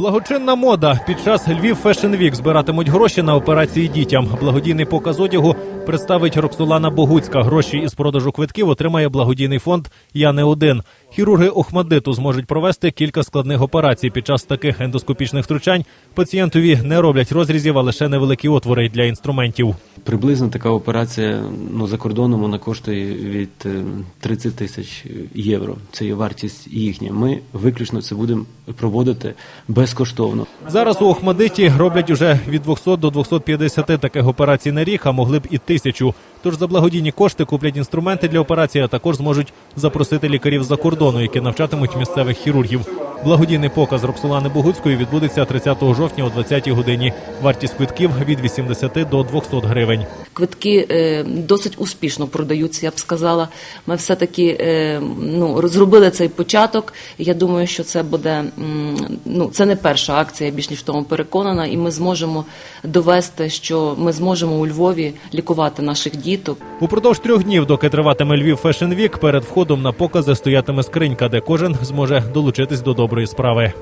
Благочинна мода під час Львів Fashion Week збиратимуть гроші на операції дітям. Благодійний показ одягу представить Роксолана Богуцька. Гроші із продажу квитків отримає благодійний фонд Я не один. Хірурги Охмадиту зможуть провести кілька складних операцій. Під час таких ендоскопічних втручань пацієнтові не роблять розрізів, а лише невеликі отвори для інструментів. Приблизно така операція ну, за кордоном вона коштує від е, 30 тисяч євро. Це є вартість їхня. Ми виключно це будемо проводити безкоштовно. Зараз у Охмадиті роблять уже від 200 до 250 таких операцій на рік, а могли б і тисячу. Тож за благодійні кошти куплять інструменти для операції, а також зможуть запросити лікарів за кордону, які навчатимуть місцевих хірургів. Благодійний показ Роксолани Богуцької відбудеться 30 жовтня о 20 годині. Вартість квитків від 80 до 200 гривень. Квитки е, досить успішно продаються, я б сказала. Ми все-таки е, ну, зробили цей початок. Я думаю, що це буде ну, це не перша акція, я більш ніж в тому переконана, і ми зможемо довести, що ми зможемо у Львові лікувати наших діток. Упродовж трьох днів, доки триватиме Львів Fashion Week, перед входом на покази стоятиме скринька, де кожен зможе долучитись до доброї справи.